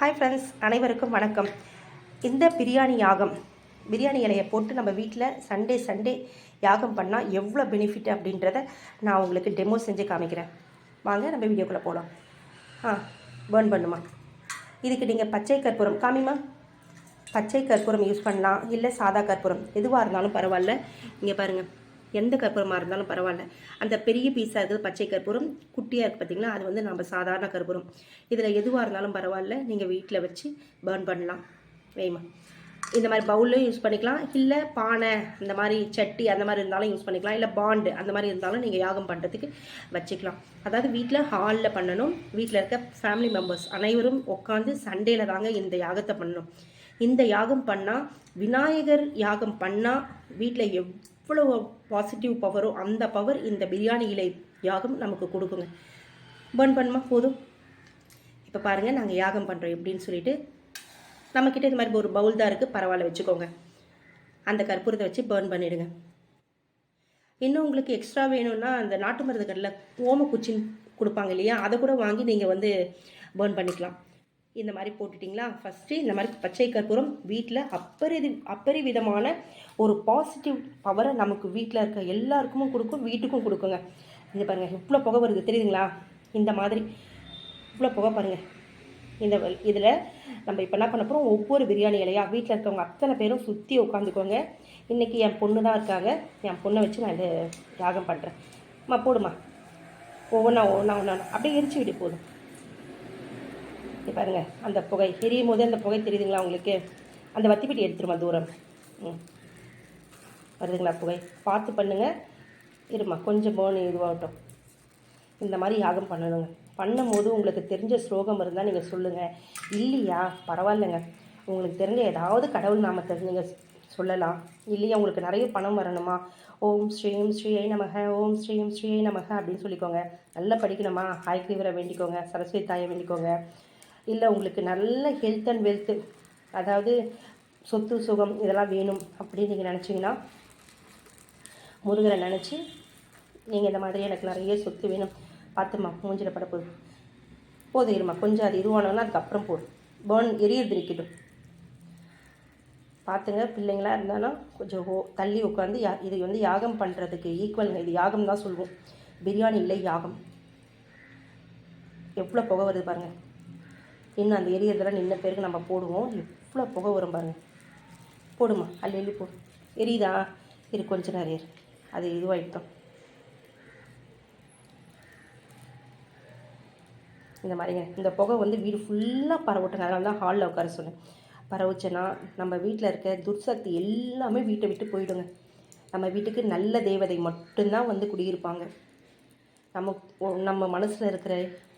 Hi friends அனைவருக்கும் வணக்கம். இந்த பிரியாணி யாகம் பிரியாணி இலையை போட்டு நம்ம வீட்டில் சண்டே சண்டே யாகம் பண்ணால் எவ்வளோ பெனிஃபிட் அப்படின்றத நான் உங்களுக்கு டெமோ செஞ்சு காமிக்கிறேன். வாங்க நம்ம வீடியோக்குள்ளே போகலாம் ஆ பேர்ன் பண்ணுமா? இதுக்கு நீங்கள் பச்சை கற்பூரம் காமிமா? பச்சை கற்பூரம் யூஸ் பண்ணலாம் இல்லை சாதா கற்பூரம் எதுவாக இருந்தாலும் பரவாயில்ல. இங்கே பாருங்கள் எந்த கற்பூரமாக இருந்தாலும் பரவாயில்ல. அந்த பெரிய பீஸாக இருக்கிறது பச்சை கற்பூரம் குட்டியாக இருக்குது பார்த்தீங்கன்னா அது வந்து நம்ம சாதாரண கற்பூரம். இதில் எதுவாக இருந்தாலும் பரவாயில்ல நீங்கள் வீட்டில் வச்சு பர்ன் பண்ணலாம். வேமா இந்த மாதிரி பவுல்லையும் யூஸ் பண்ணிக்கலாம். இல்லை பானை அந்த மாதிரி சட்டி அந்த மாதிரி இருந்தாலும் யூஸ் பண்ணிக்கலாம். இல்லை பாண்டு அந்த மாதிரி இருந்தாலும் நீங்கள் யாகம் பண்ணுறதுக்கு வச்சுக்கலாம். அதாவது வீட்டில் ஹாலில் பண்ணணும். வீட்டில் இருக்க ஃபேமிலி மெம்பர்ஸ் அனைவரும் உட்காந்து சண்டேல தாங்க இந்த யாகத்தை பண்ணணும். இந்த யாகம் பண்ணால் விநாயகர் யாகம் பண்ணால் வீட்டில் எவ்வளவு பாசிட்டிவ் பவரோ அந்த பவர் இந்த பிரியாணி இலை யாகம் நமக்கு கொடுக்குங்க. பர்ன் பண்ணுமா? போதும். இப்போ பாருங்கள் நாங்கள் யாகம் பண்ணுறோம் எப்படின்னு சொல்லிட்டு நம்மக்கிட்ட இது மாதிரி ஒரு பவுல் தான் இருக்குது பரவாயில்ல வச்சுக்கோங்க. அந்த கற்பூரத்தை வச்சு பர்ன் பண்ணிவிடுங்க இன்னும் உங்களுக்கு எக்ஸ்ட்ரா வேணும்னா அந்த நாட்டு மருந்து கடையில் ஓமக்குச்சின்னு கொடுப்பாங்க இல்லையா அதை கூட வாங்கி நீங்கள் வந்து பர்ன் பண்ணிக்கலாம். இந்த மாதிரி போட்டுட்டிங்களா? ஃபஸ்ட்டு இந்த மாதிரி பச்சை கற்பூரம் வீட்டில் அப்பரி அப்பரி விதமான ஒரு பாசிட்டிவ் பவரை நமக்கு வீட்டில் இருக்க எல்லாருக்குமே கொடுக்கும் வீட்டுக்கும் கொடுக்குங்க. இது பாருங்கள் இவ்வளோ புகை வருது தெரியுதுங்களா? இந்த மாதிரி. இவ்வளோ புகை பாருங்கள் இந்த இதில் நம்ம இப்போ என்ன பண்ண போகிறோம் ஒவ்வொரு பிரியாணி இலையா வீட்டில் இருக்கவங்க அத்தனை பேரும் சுற்றி உட்காந்துக்கோங்க இன்றைக்கி என் பொண்ணு தான் இருக்காங்க. என் பொண்ணை வச்சு நான் இது யாகம் பண்ணுறேன் அம்மா போடுமா ஒவ்வொன்றா ஒவ்வொன்றா ஒன்றா அப்படியே எரிச்சு விட்டு போதும். இது பாருங்க அந்த புகை. எரியும் போது அந்த புகை தெரியுதுங்களா உங்களுக்கு? அந்த வத்திப்பெட்டி எடுத்துருமா தூரம்? ம். வருதுங்களா புகை? பார்த்து பண்ணுங்கள் இருமா கொஞ்சம் போன இதுவாகட்டும். இந்த மாதிரி யாகம் பண்ணணுங்க. பண்ணும்போது உங்களுக்கு தெரிஞ்ச ஸ்லோகம் இருந்தால் நீங்கள் சொல்லுங்கள் இல்லையா? பரவாயில்லைங்க. உங்களுக்கு தெரிஞ்ச ஏதாவது கடவுள் நாமத்தை நீங்கள் சொல்லலாம். இல்லையா? உங்களுக்கு நிறைய பணம் வரணுமா? ஓம் ஸ்ரீம் ஸ்ரீயை நமக ஓம் ஸ்ரீம் ஸ்ரீயை நமக அப்படின்னு சொல்லிக்கோங்க. நல்லா படிக்கணுமா? ஹாய்கிரீவரை வேண்டிக்கோங்க. சரஸ்வதி தாயை வேண்டிக்கோங்க. இல்லை உங்களுக்கு நல்ல ஹெல்த் அண்ட் வெல்த்து அதாவது சொத்து சுகம் இதெல்லாம் வேணும் அப்படின்னு நீங்கள் நினச்சிங்கன்னா முருகரை நினச்சி நீங்கள் இந்த மாதிரி எனக்கு நிறைய சொத்து வேணும். பார்த்துமா மூஞ்சில் பட போதும். போதும் இருமா கொஞ்சம் அது இதுவானோன்னா அதுக்கப்புறம் போடும் பேர்ன் எரியது இருக்கட்டும். பார்த்துங்க பிள்ளைங்களா இருந்தாலும் கொஞ்சம் ஹோ தள்ளி உட்காந்து யா இது வந்து யாகம் பண்ணுறதுக்கு ஈக்குவலுங்க இது யாகம் தான் சொல்லுவோம். பிரியாணி இல்லை யாகம். எவ்வளோ புகை வருது பாருங்கள் இன்னும் அந்த எரியறதெல்லாம் நின்ன பேருக்கு நம்ம போடுவோம். எவ்வளோ புகை வரும் பாருங்கள் போடுமா அள்ளி அள்ளி போடு. எரியுதா? இரு கொஞ்ச நேரம் இரு அது இதுவாகிட்டோம் இந்த மாதிரிங்க. இந்த புகை வந்து வீடு ஃபுல்லாக பரவட்டுங்க அதனால தான் ஹாலில் உட்கார சொன்னேன். பரவச்சுன்னா நம்ம வீட்டில் இருக்க துர்சக்தி எல்லாமே வீட்டை விட்டு போயிடுங்க. நம்ம வீட்டுக்கு நல்ல தேவதை மட்டும்தான் வந்து குடியிருப்பாங்க. நம்ம நம்ம மனசில் இருக்கிற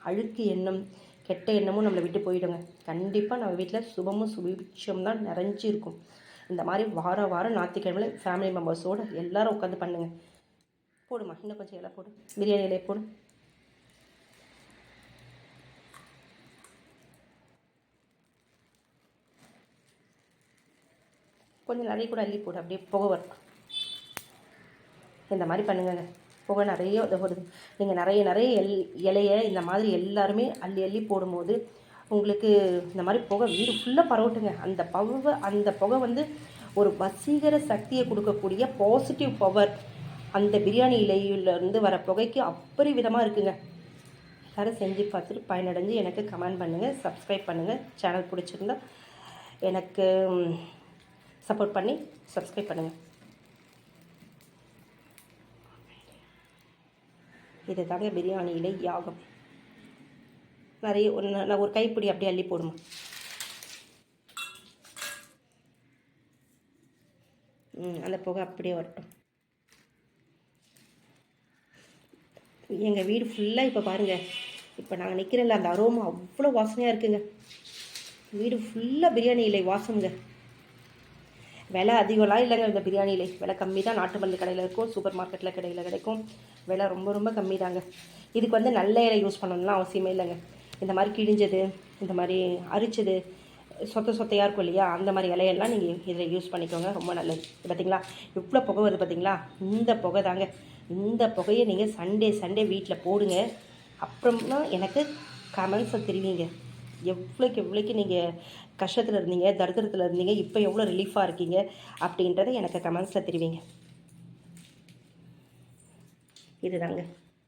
அழுக்கு எண்ணம் கெட்ட எண்ணமும் நம்மளை விட்டு போயிடுங்க. கண்டிப்பாக நம்ம வீட்டில் சுபமும் சுபிட்சம் தான் நிறைஞ்சு இருக்கும் இந்த மாதிரி வார வாரம் ஞாயிற்றுக்கிழமையில் ஃபேமிலி மெம்பர்ஸோடு எல்லாரும் உட்காந்து பண்ணுங்க. போடுமா இன்னும் கொஞ்சம் இலை போடு. பிரியாணி இலையை போடு. கொஞ்சம் நிறைய கூட அள்ளி போடு அப்படியே புகை வரும். இந்த மாதிரி பண்ணுங்கங்க. புகை நிறைய வருது நீங்கள் நிறைய நிறைய எல் இலையை இந்த மாதிரி எல்லாருமே அள்ளி அள்ளி போடும்போது உங்களுக்கு இந்த மாதிரி புகை வீடு ஃபுல்லாக பரவட்டுங்க. அந்த பவை அந்த புகை வந்து ஒரு வசீகர சக்தியை கொடுக்கக்கூடிய பாசிட்டிவ் பவர் அந்த பிரியாணி இலையிலேருந்து வர புகைக்கு அப்படி விதமாக இருக்குங்க. எல்லாரும் செஞ்சு பார்த்துட்டு பயனடைஞ்சு எனக்கு கமெண்ட் பண்ணுங்கள் சப்ஸ்கிரைப் பண்ணுங்கள் சேனல் பிடிச்சிருந்தா எனக்கு சப்போர்ட் பண்ணி சப்ஸ்கிரைப் பண்ணுங்கள் இது தாங்க பிரியாணி இலை யாகம். நிறைய ஒன்று நான் ஒரு கைப்பிடி அப்படியே அள்ளி போடுமா? ம் அந்த புகை அப்படியே வரட்டும். எங்கள் வீடு ஃபுல்லாக இப்போ பாருங்கள் இப்போ நாங்கள் நிற்கிறோம்ல அந்த அரோமா அவ்வளோ வாசனையாக இருக்குங்க. வீடு ஃபுல்லாக பிரியாணி இலை வாசம்ங்க. விலை அதிகம்லாம் இல்லைங்க இந்த பிரியாணி இலை. விலை கம்மி தான் நாட்டு மருந்து கடையில் இருக்கும் சூப்பர் மார்க்கெட்டில் கடையில் கிடைக்கும். விலை ரொம்ப ரொம்ப கம்மி தாங்க இதுக்கு வந்து நல்ல இலை யூஸ் பண்ணணும்லாம் அவசியமே இல்லைங்க. இந்த மாதிரி கிழிஞ்சது இந்த மாதிரி அரிச்சது சொத்த சொத்தையாக இருக்கும் இல்லையா? அந்த மாதிரி இலையெல்லாம் நீங்கள் இதில் யூஸ் பண்ணிக்கோங்க. ரொம்ப நல்லது. பார்த்தீங்களா இவ்வளோ புகை வருது பார்த்தீங்களா இந்த புகை தாங்க. இந்த புகையை நீங்கள் சண்டே சண்டே வீட்டில் போடுங்க. அப்புறம்னா எனக்கு கமெண்ட்ஸை தெரிவிங்க. எவ்வளோக்கு எவ்வளோக்கு நீங்கள் கஷ்டத்தில் இருந்தீங்க தரித்திரத்தில் இருந்தீங்க இப்போ எவ்வளோ ரிலீஃபாக இருக்கீங்க அப்படின்றத எனக்கு கமெண்ட்ஸில் தெரிவிங்க. இதுதாங்க.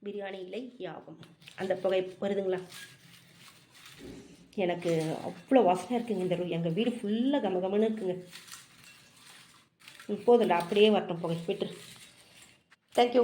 பிரியாணி இலை யாகம். அந்த புகை வருதுங்களா? எனக்கு அவ்வளோ வாசனை இருக்குங்க இந்த ரூ- எங்கள் வீடு ஃபுல்லாக கம கமன்னு இருக்குங்க. ம், போதும்டா அப்படியே வரட்டும் புகை விட்டுரு தேங்க்யூ